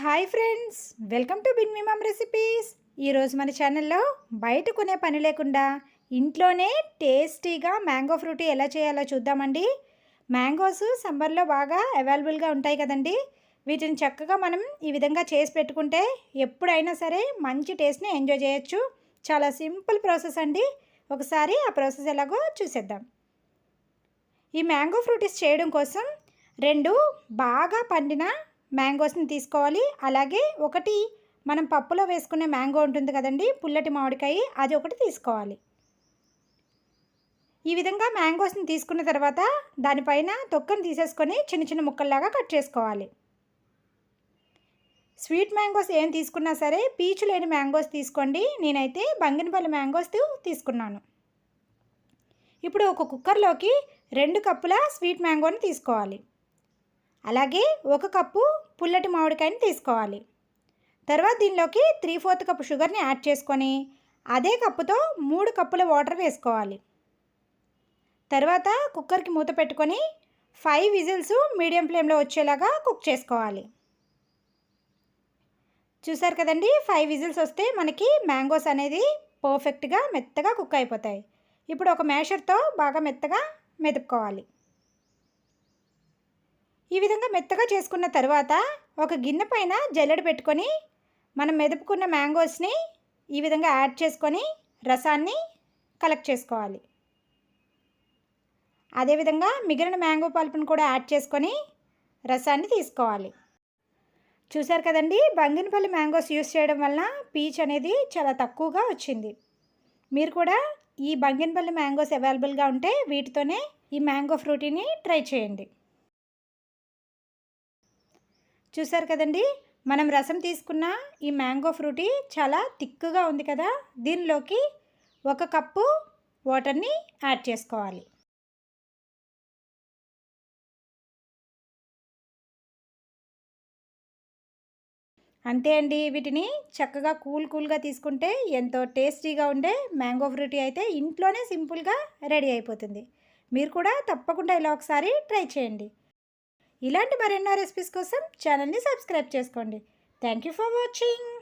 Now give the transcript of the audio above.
Hi friends welcome to బిన్ మిమమ్ recipes. ఈరోజు మన ఛానల్లో బయట కొనే పని లేకుండా ఇంట్లోనే టేస్టీగా మ్యాంగో ఫ్రూటీ ఎలా చేయాలో చూద్దామండి. మ్యాంగోస్ సమ్మర్లో బాగా అవైలబుల్గా ఉంటాయి కదండి. వీటిని చక్కగా మనం ఈ విధంగా చేసి పెట్టుకుంటే ఎప్పుడైనా సరే మంచి టేస్ట్ని ఎంజాయ్ చేయొచ్చు. చాలా సింపుల్ ప్రాసెస్ అండి. ఒకసారి ఆ ప్రాసెస్ ఎలాగో చూసేద్దాం. ఈ మ్యాంగో ఫ్రూటీస్ చేయడం కోసం రెండు బాగా పండిన మ్యాంగోస్ని తీసుకోవాలి. అలాగే ఒకటి మనం పప్పులో వేసుకునే మ్యాంగో ఉంటుంది కదండి పుల్లటి మామిడికాయ అది ఒకటి తీసుకోవాలి. ఈ విధంగా మ్యాంగోస్ని తీసుకున్న తర్వాత దానిపైన తొక్కను తీసేసుకొని చిన్న చిన్న ముక్కల్లాగా కట్ చేసుకోవాలి. స్వీట్ మ్యాంగోస్ ఏం తీసుకున్నా సరే పీచు లేని మ్యాంగోస్ తీసుకోండి. నేనైతే బంగినపల్లి మ్యాంగోస్ తీసుకున్నాను. ఇప్పుడు ఒక కుక్కర్లోకి రెండు కప్పుల స్వీట్ మ్యాంగోని తీసుకోవాలి. అలాగే ఒక కప్పు పుల్లటి మామిడికాయని తీసుకోవాలి. తర్వాత దీనిలోకి త్రీ ఫోర్త్ కప్పు షుగర్ని యాడ్ చేసుకొని అదే కప్పుతో మూడు కప్పుల వాటర్ వేసుకోవాలి. తర్వాత కుక్కర్కి మూత పెట్టుకొని ఫైవ్ విజిల్స్ మీడియం ఫ్లేమ్లో వచ్చేలాగా కుక్ చేసుకోవాలి. చూసారు కదండి? ఫైవ్ విజిల్స్ వస్తే మనకి మ్యాంగోస్ అనేది పర్ఫెక్ట్గా మెత్తగా కుక్ అయిపోతాయి. ఇప్పుడు ఒక మ్యాషర్తో బాగా మెత్తగా మెదుపుకోవాలి. ఈ విధంగా మెత్తగా చేసుకున్న తర్వాత ఒక గిన్నె పైన జల్లెడ పెట్టుకొని మనం మెదుపుకున్న మ్యాంగోస్ని ఈ విధంగా యాడ్ చేసుకొని రసాన్ని కలెక్ట్ చేసుకోవాలి. అదేవిధంగా మిగిలిన మ్యాంగో పల్పును కూడా యాడ్ చేసుకొని రసాన్ని తీసుకోవాలి. చూసారు కదండి బంగినపల్లి మ్యాంగోస్ యూస్ చేయడం వలన పీచ్ అనేది చాలా తక్కువగా వచ్చింది. మీరు కూడా ఈ బంగినపల్లి మ్యాంగోస్ అవైలబుల్గా ఉంటే వీటితోనే ఈ మ్యాంగో ఫ్రూటీని ట్రై చేయండి. చూసారు కదండి? మనం రసం తీసుకున్న ఈ మ్యాంగో ఫ్రూటీ చాలా థిక్గా ఉంది కదా? దీనిలోకి ఒక కప్పు వాటర్ని యాడ్ చేసుకోవాలి. అంతే అండి. వీటిని చక్కగా కూల్ కూల్గా తీసుకుంటే ఎంతో టేస్టీగా ఉండే మ్యాంగో ఫ్రూటీ అయితే ఇంట్లోనే సింపుల్గా రెడీ అయిపోతుంది. మీరు కూడా తప్పకుండా ఇలా ఒకసారి ట్రై చేయండి. ఇలాంటి మరెన్నో రెసిపీస్ కోసం ఛానల్ని సబ్స్క్రైబ్ చేసుకోండి. Thank you for watching